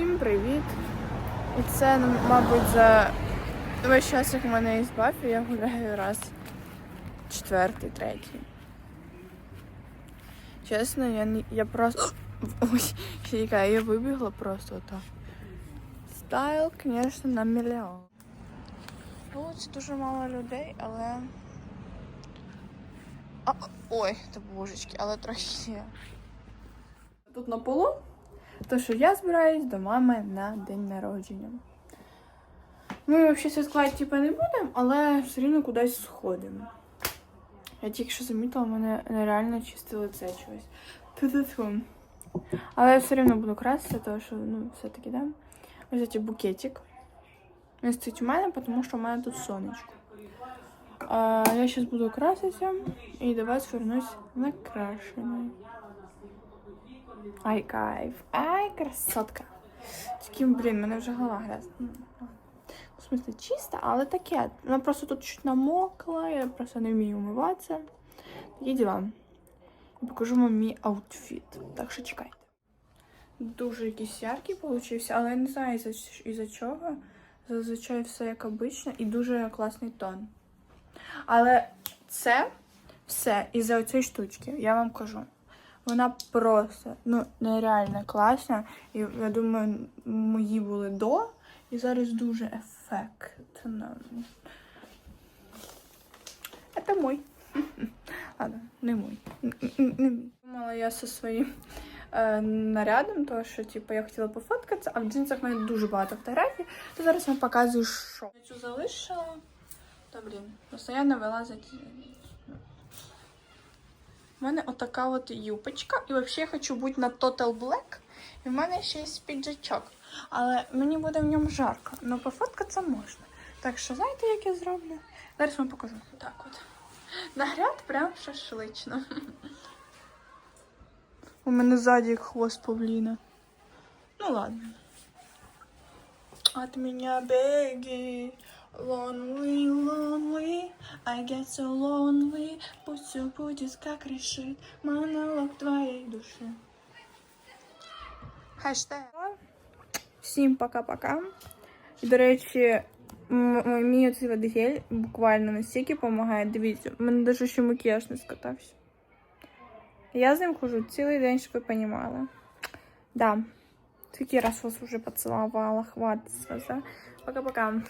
Всім привіт! І це, ну, мабуть, за весь час, як в мене є бафі, я гуляю раз четвертий, третій. Чесно, я не я просто. Ой, яка, я вибігла просто отак. Стайл, звісно, на мільйон. Вулиці дуже мало людей, але. А, ой, та божечки, але трохи. Тут на полу то, що я збираюсь до мами на день народження. Ми взагалі святкувати типу, не будемо, але все рівно кудись сходимо. Я тільки що замітила, у мене нереально чисте лице чогось. Ту-ту-ту. Але я все рівно буду краситися, тому що, ну, все-таки, да. Ось цей букетик. Він стоїть у мене, тому що у мене тут сонечко. А, я зараз буду краситися і до вас вернусь накрашеною. Ай, кайф. Ай, красотка. Таким, блін, мене вже голова грязна. Ну. В смысле, чиста, але таке. Вона просто тут чуть намокла, я просто не вмію умиватися. Такі діла. Покажу вам мій аутфіт. Так що чекайте. Дуже якийсь яркий получився, але я не знаю із-за із чого. Зазвичай все як обично і дуже класний тон. Але це все із-за цієї штучки, я вам кажу. Вона просто ну, нереально класна. І я думаю, мої були до. І зараз дуже ефектно. Це мой. Ладно, не мой. Думала я зі своїм е, нарядом, тому що типу, я хотіла пофоткатися, а в джинсах в мене дуже багато фотографій. То зараз вам показую, що. Я цю залишила. Та блін, постійно вилазить. У мене отака от юпочка. І взагалі я хочу бути на Total Black. І в мене ще є піджачок. Але мені буде в ньому жарко. Ну пофоткатися можна. Так що знаєте, як я зроблю? Зараз вам покажу. Так от. Нагляд прям шашлично. У мене ззаді хвост павліна. Ну ладно. От меня беги. Lonely, lonely, I get so lonely. Пусть все будет, как решит монолог твоей души. Хештег. Всім пока-пока. До речі, мій оцей от буквально настільки допомагає. Дивіться, мене навіть ще макіяж не скатався. Я з ним хожу цілий день, щоб ви розуміли. Да. Скільки раз вас уже поцілувала, хватить. Пока-пока.